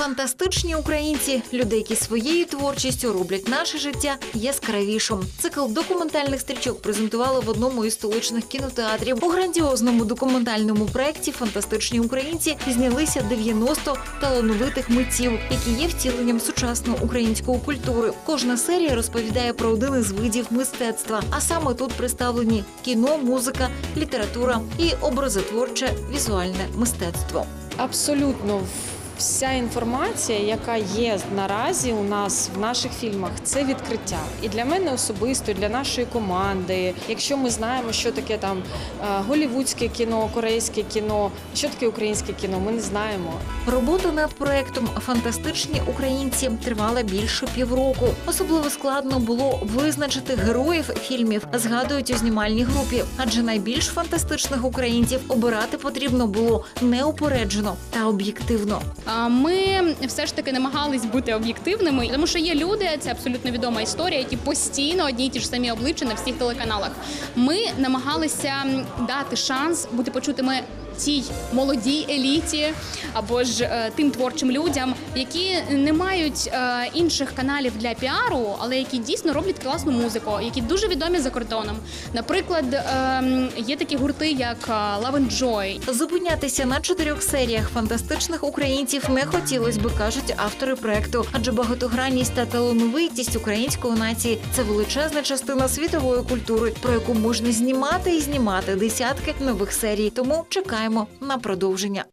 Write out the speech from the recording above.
Фантастичні українці, люди, які своєю творчістю роблять наше життя яскравішим. Цикл документальних стрічок презентували в одному із столичних кінотеатрів. У грандіозному документальному проєкті Фантастичні українці знялися 90 талановитих митців, які є втіленням сучасної української культури. Кожна серія розповідає про один із видів мистецтва. А саме тут представлені кіно, музика, література і образотворче візуальне мистецтво. Абсолютно вся інформація, яка є наразі у нас в наших фільмах, це відкриття. І для мене особисто, і для нашої команди. Якщо ми знаємо, що таке там е, голівудське кіно, корейське кіно, що таке українське кіно, ми не знаємо. Робота над проектом Фантастичні українці тривала більше півроку. Особливо складно було визначити героїв фільмів, згадують у знімальній групі. Адже найбільш фантастичних українців обирати потрібно було неупереджено та об'єктивно. Ми все ж таки намагались бути об'єктивними, тому що є люди, це абсолютно відома історія, які постійно одні й ті ж самі обличчя на всіх телеканалах. Ми намагалися дати шанс бути почутими тій молодій еліті або ж е, тим творчим людям, які не мають е, інших каналів для піару, але які дійсно роблять класну музику, які дуже відомі за кордоном. Наприклад, ем, є такі гурти, як е, Love and Joy, Зупинятися на чотирьох серіях фантастичних українців не хотілося би, кажуть автори проекту. Адже багатогранність та талановитість української нації це величезна частина світової культури, про яку можна знімати і знімати десятки нових серій. Тому чекаємо на продовження.